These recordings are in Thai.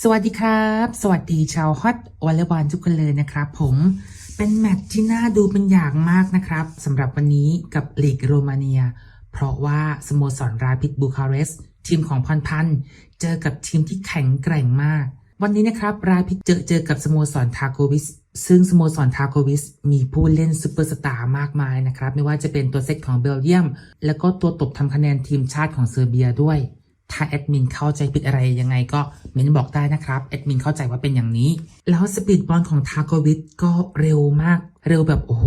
สวัสดีครับ สวัสดีชาวฮอตวอลเลย์บอลทุกคนเลยนะครับผมเป็นแมตช์ที่น่าดูเป็นอย่างมากนะครับสำหรับวันนี้กับลีกโรมาเนีย เพราะว่าสโมสรราพิดบูคาเรสทีมของพรพันธ์เจอกับทีมที่แข็งแกร่งมาก วันนี้นะครับราพิดเจอเจอกับสโมสรทาโกวิสซึ่งสโมสรทาโกวิสมีผู้เล่นซูเปอร์สตาร์มากมายนะครับ ไม่ว่าจะเป็นตัวเซตของเบลเยียม แล้วก็ตัวตบทำคะแนนทีมชาติของเซอร์เบียด้วย ถ้าแอดมินเข้าใจผิดอะไรยังไงก็เม้นบอกได้นะครับแอดมินเข้าใจว่าเป็นอย่างนี้ แล้วสปีดบอลของทาโกวิทก็เร็วมาก เร็วแบบโอ้โห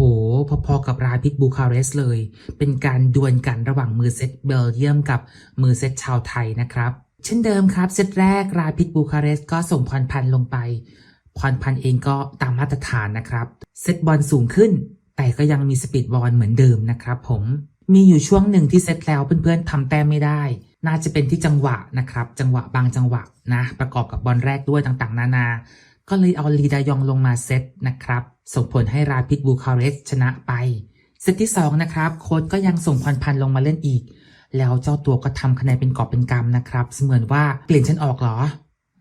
พอๆกับราพิดบูคาเรสเลย เป็นการดวลกันระหว่างมือเซตเบลเยียมกับมือเซตชาวไทยนะครับ เช่นเดิมครับเซตแรกราพิดบูคาเรสก็ส่งพรพันธ์ลงไปพรพันธ์เองก็ตามมาตรฐานนะครับเซตบอลสูงขึ้น แต่ก็ยังมีสปีดบอลเหมือนเดิมนะครับผมมีอยู่ช่วงหนึ่งที่เซตแล้วเพื่อนๆทำแต้มไม่ได้ น่าจะเป็นที่จังหวะนะครับ จังหวะบางจังหวะนะ ประกอบกับบอลแรกด้วยต่างๆ นานา ก็เลยเอาลีดายองลงมาเซตนะครับ ส่งผลให้ราพิดบูคาเรสชนะไป เซตที่ 2 นะครับ โค้ชก็ยังส่งพรพันลงมาเล่นอีก แล้วเจ้าตัวก็ทำคะแนนเป็นกอบเป็นกำนะครับ เสมือนว่าเปลี่ยนฉันออกเหรอ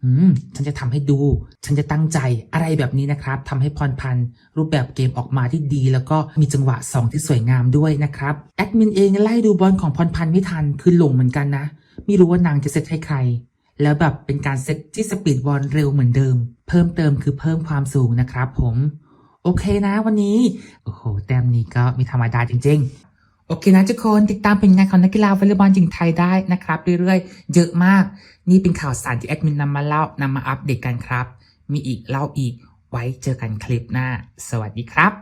อืม ฉันจะทำให้ดู ฉันจะตั้งใจอะไรแบบนี้นะครับทำให้พรพันธ์รูปแบบเกมออกมาที่ดี แล้วก็มีจังหวะ2ที่สวยงามด้วยนะครับแอดมินเองไล่ดูบอลของพรพันธ์ไม่ทันคือหลงเหมือนกันนะ ไม่รู้ว่านางจะเซตให้ใคร แล้วแบบเป็นการเซตที่สปีดบอลเร็วเหมือนเดิม เพิ่มเติมคือเพิ่มความสูงนะครับ ผม โอเคนะวันนี้ โอ้โห แต้มนี้ก็ม่ธรรมดาจริง ๆ โอเคนะทุกคนติดตามผลงานของนักกีฬาวอลเลย์บอลหญิงไทยได้นะครับ เรื่อยๆ เยอะมาก นี่เป็นข่าวสารที่แอดมินนำมาเล่านำมาอัปเดตกันครับ มีอีกเล่าอีกไว้เจอกันคลิปหน้า สวัสดีครับ